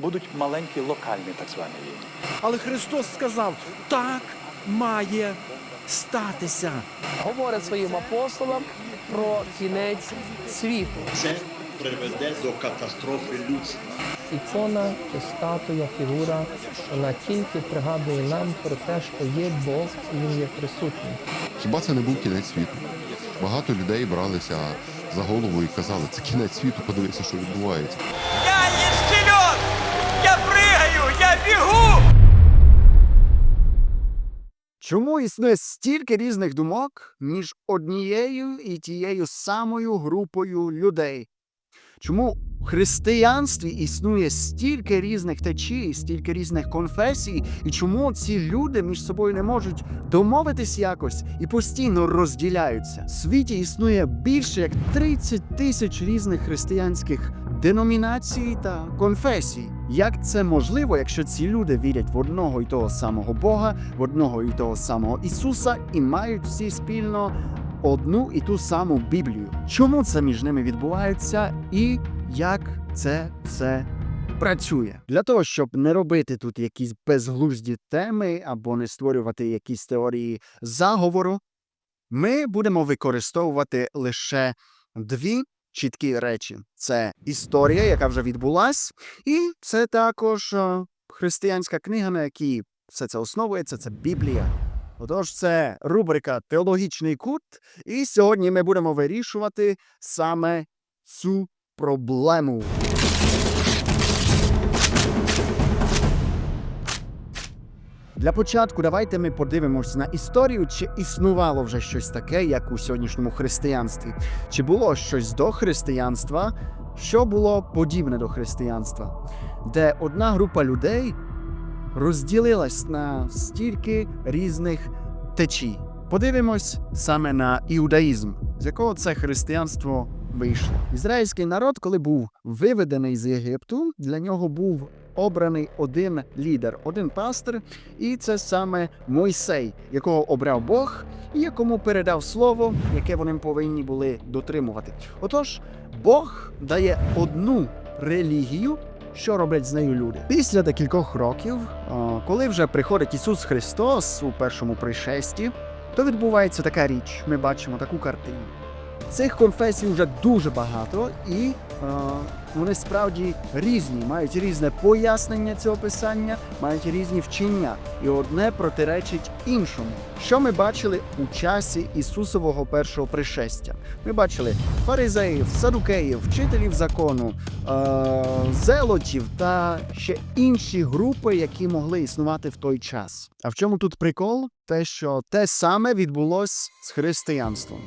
будуть маленькі локальні так звані війни. Але Христос сказав: так має статися. говорить своїм апостолам про кінець світу. Це приведе до катастрофи людства. Ікона чи статуя, фігура, вона тільки пригадує нам про те, що є Бог і він є присутній. Хіба це не був кінець світу? Багато людей бралися за голову і казали, це кінець світу, подивися, що відбувається. Бігу! Чому існує стільки різних думок між однією і тією самою групою людей? Чому в християнстві існує стільки різних течій, стільки різних конфесій, і чому ці люди між собою не можуть домовитись якось і постійно розділяються? В світі існує більше як 30 тисяч різних християнських деномінацій та конфесій. Як це можливо, якщо ці люди вірять в одного і того самого Бога, в одного і того самого Ісуса і мають всі спільно одну і ту саму Біблію? Чому це між ними відбувається і як це все працює? Для того, щоб не робити тут якісь безглузді теми або не створювати якісь теорії заговору, ми будемо використовувати лише дві чіткі речі: це історія, яка вже відбулась, і це також е, християнська книга, на якій все це основується, це Біблія. Отож, це рубрика Теологічний кут, і сьогодні ми будемо вирішувати саме цю проблему. Для початку давайте ми подивимось на історію, чи існувало вже щось таке, як у сьогоднішньому християнстві. Чи було щось до християнства, що було подібне до християнства, де одна група людей розділилась на стільки різних течій. Подивимось саме на іудаїзм, з якого це християнство вийшло. Ізраїльський народ, коли був виведений з Єгипту, для нього був обраний один лідер, один пастир, і це саме Мойсей, якого обрав Бог, і якому передав слово, яке вони повинні були дотримувати. Отож, Бог дає одну релігію. Що роблять з нею люди після декількох років, коли вже приходить Ісус Христос у першому пришесті, то відбувається така річ. Ми бачимо таку картину. Цих конфесій вже дуже багато, і е, вони справді різні, мають різне пояснення цього писання, мають різні вчення, і одне протиречить іншому. Що ми бачили у часі Ісусового першого пришестя? Ми бачили фаризеїв, садукеїв, вчителів закону, е, зелотів та ще інші групи, які могли існувати в той час. А в чому тут прикол? Те, що те саме відбулось з християнством.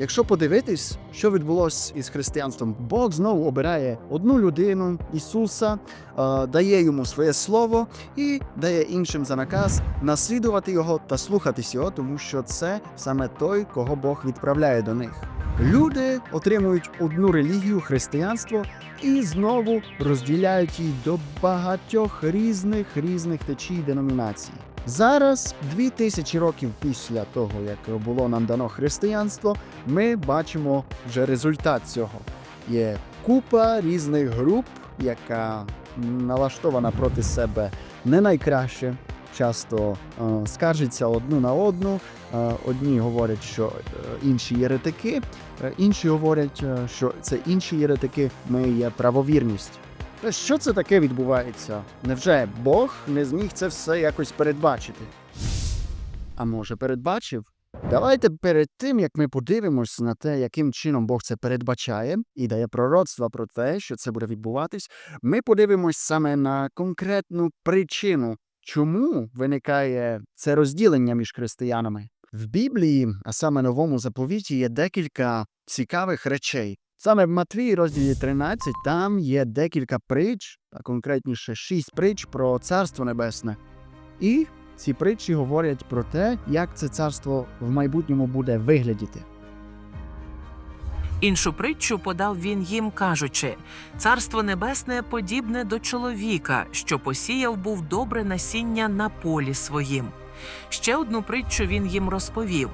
Якщо подивитись, що відбулося із християнством, Бог знову обирає одну людину, Ісуса, е, дає йому своє слово і дає іншим за наказ наслідувати його та слухатись його, тому що це саме той, кого Бог відправляє до них. Люди отримують одну релігію, християнство, і знову розділяють її до багатьох різних різних течій деномінацій. Зараз, дві тисячі років після того, як було нам дано християнство, ми бачимо вже результат цього. Є купа різних груп, яка налаштована проти себе не найкраще. Часто е, скаржиться одну на одну. Е, одні говорять, що е, інші єретики, е, інші говорять, е, що це інші єретики, ми є правовірність. Що це таке відбувається? Невже Бог не зміг це все якось передбачити? А може, передбачив? Давайте перед тим, як ми подивимось на те, яким чином Бог це передбачає і дає пророцтва про те, що це буде відбуватись, ми подивимось саме на конкретну причину, чому виникає це розділення між християнами. В Біблії, а саме новому заповіті, є декілька цікавих речей. Саме в Матвії, розділі 13, там є декілька притч, а конкретніше шість притч про Царство Небесне. І ці притчі говорять про те, як це царство в майбутньому буде виглядіти. Іншу притчу подав він їм, кажучи: Царство небесне подібне до чоловіка, що посіяв був добре насіння на полі своїм. Ще одну притчу він їм розповів.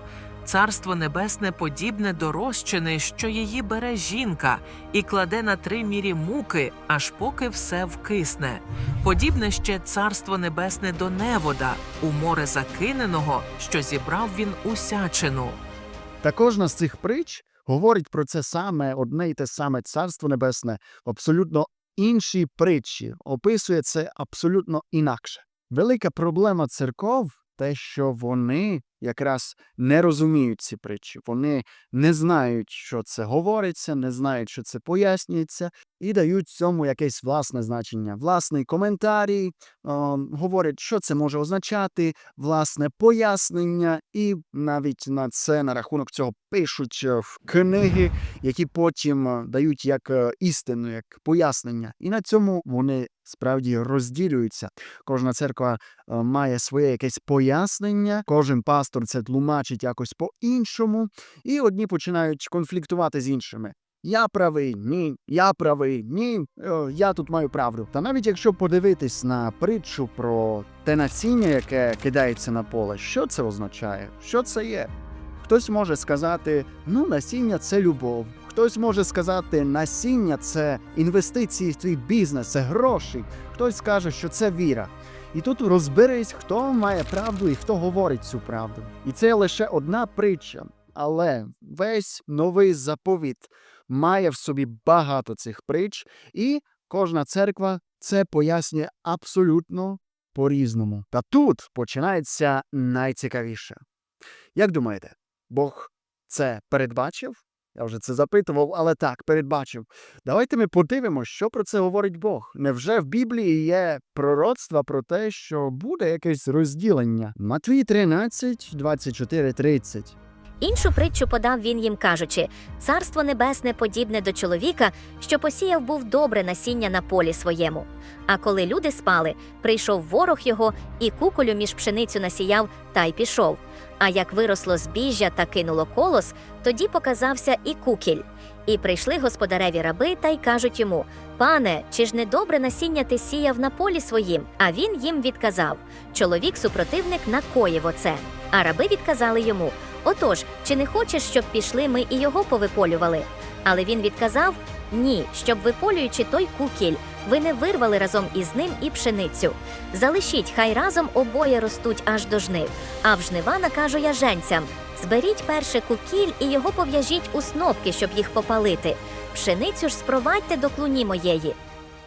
Царство небесне подібне до розчини, що її бере жінка, і кладе на три мірі муки, аж поки все вкисне. Подібне ще царство небесне до невода, у море закиненого, що зібрав він усячину. Та кожна з цих притч говорить про це саме одне й те саме царство небесне, абсолютно інші притчі, описує це абсолютно інакше. Велика проблема церков те, що вони якраз не розуміють ці притчі. Вони не знають, що це говориться, не знають, що це пояснюється, і дають цьому якесь власне значення, власний коментарій, е, говорять, що це може означати, власне пояснення, і навіть на це на рахунок цього пишуть е, в книги, які потім е, дають як е, істину, як пояснення. І на цьому вони справді розділюються. Кожна церква е, має своє якесь пояснення, кожен пастор це тлумачить якось по-іншому, і одні починають конфліктувати з іншими. Я правий, ні, я правий, ні, е, я тут маю правду. Та навіть якщо подивитись на притчу про те насіння, яке кидається на поле, що це означає? Що це є? Хтось може сказати, ну, насіння це любов. Хтось може сказати, насіння це інвестиції в твій бізнес, це гроші. Хтось скаже, що це віра. І тут розберись, хто має правду і хто говорить цю правду. І це лише одна притча, але весь новий заповіт має в собі багато цих притч, і кожна церква це пояснює абсолютно по-різному. Та тут починається найцікавіше. Як думаєте, Бог це передбачив? Я вже це запитував, але так, передбачив. Давайте ми подивимося, що про це говорить Бог. Невже в Біблії є пророцтва про те, що буде якесь розділення? Матвій 13, 24, 30. Іншу притчу подав він їм, кажучи: Царство небесне подібне до чоловіка, що посіяв був добре насіння на полі своєму. А коли люди спали, прийшов ворог його і куколю між пшеницю насіяв та й пішов. А як виросло збіжжя та кинуло колос, тоді показався і кукіль. І прийшли господареві раби та й кажуть йому: Пане, чи ж не добре насіння ти сіяв на полі своїм? А він їм відказав: Чоловік супротивник накоїв оце. А раби відказали йому: Отож, чи не хочеш, щоб пішли ми і його повиполювали? Але він відказав: Ні, щоб виполюючи той кукіль, ви не вирвали разом із ним і пшеницю. Залишіть, хай разом обоє ростуть аж до жнив. А в жнива накажу я женцям: зберіть перше кукіль і його пов'яжіть у снопки, щоб їх попалити. Пшеницю ж спровадьте до клуні моєї.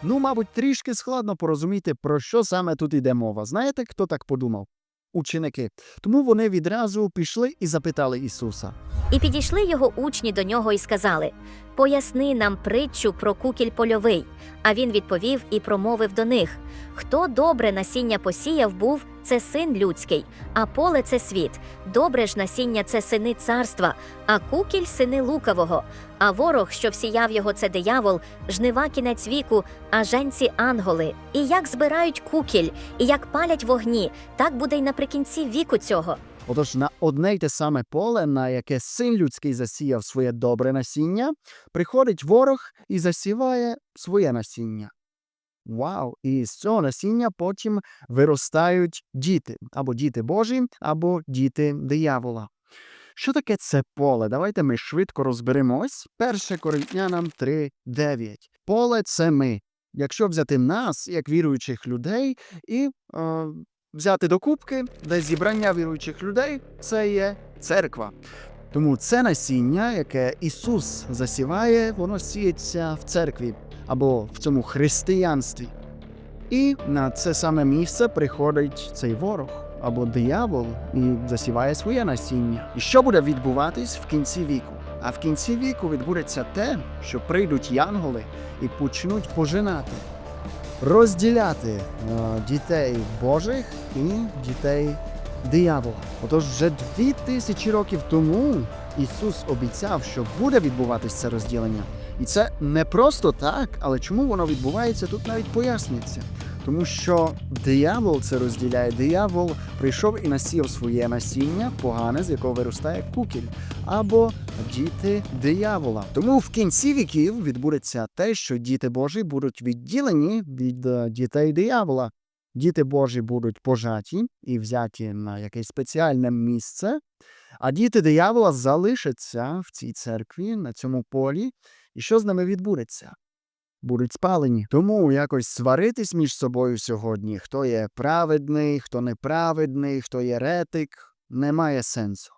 Ну, мабуть, трішки складно порозуміти, про що саме тут іде мова. Знаєте, хто так подумав? Ученики. Тому вони відразу пішли і запитали Ісуса. І підійшли його учні до нього і сказали: Поясни нам притчу про кукіль польовий. А він відповів і промовив до них: Хто добре насіння посіяв був, це син людський, а поле це світ. Добре ж насіння це сини царства, а кукіль сини лукавого. А ворог, що всіяв його, це диявол, жнива кінець віку, а женці анголи. І як збирають кукіль, і як палять вогні, так буде й наприкінці віку цього. Отож, на одне й те саме поле, на яке син людський засіяв своє добре насіння, приходить ворог і засіває своє насіння. Вау! І з цього насіння потім виростають діти, або діти Божі, або діти диявола. Що таке це поле? Давайте ми швидко розберемось. 1 Коринтянам 3.9. Поле це ми. Якщо взяти нас, як віруючих людей, і е, взяти до кубки, де зібрання віруючих людей це є церква. Тому це насіння, яке Ісус засіває, воно сіється в церкві або в цьому християнстві. І на це саме місце приходить цей ворог або диявол і засіває своє насіння. І що буде відбуватись в кінці віку? А в кінці віку відбудеться те, що прийдуть янголи і почнуть пожинати, розділяти е, дітей Божих і дітей диявола. Отож, вже дві тисячі років тому Ісус обіцяв, що буде відбуватись це розділення. І це не просто так, але чому воно відбувається, тут навіть пояснюється. Тому що диявол це розділяє. Диявол прийшов і насів своє насіння, погане, з якого виростає кукіль, або діти диявола. Тому в кінці віків відбудеться те, що діти Божі будуть відділені від е, дітей диявола. Діти Божі будуть пожаті і взяті на якесь спеціальне місце, А діти диявола залишаться в цій церкві, на цьому полі, і що з ними відбудеться? Будуть спалені. Тому якось сваритись між собою сьогодні, хто є праведний, хто неправедний, хто є ретик, немає сенсу.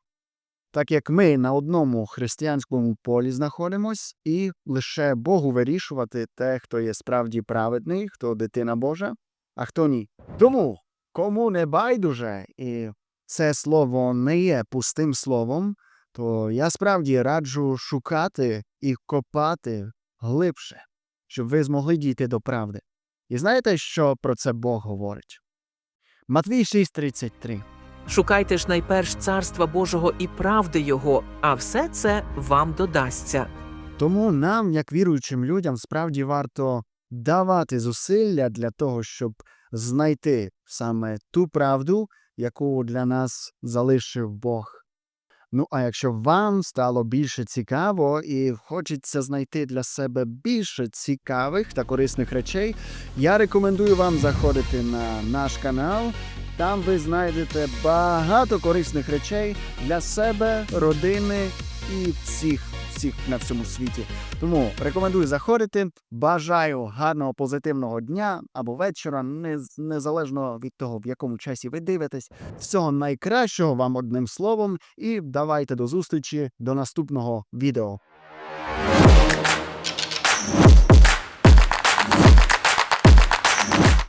Так як ми на одному християнському полі знаходимось, і лише Богу вирішувати те, хто є справді праведний, хто дитина Божа, а хто ні. Тому кому не байдуже, і це слово не є пустим словом, то я справді раджу шукати і копати глибше, щоб ви змогли дійти до правди. І знаєте, що про це Бог говорить? Матвій 6:33. Шукайте ж найперш царства Божого і правди Його, а все це вам додасться. Тому нам, як віруючим людям, справді варто давати зусилля для того, щоб знайти саме ту правду, яку для нас залишив Бог. Ну, а якщо вам стало більше цікаво і хочеться знайти для себе більше цікавих та корисних речей, я рекомендую вам заходити на наш канал. Там ви знайдете багато корисних речей для себе, родини і всіх, всіх на всьому світі. Тому рекомендую заходити. Бажаю гарного позитивного дня або вечора, незалежно від того, в якому часі ви дивитесь. Всього найкращого вам одним словом, і давайте до зустрічі до наступного відео.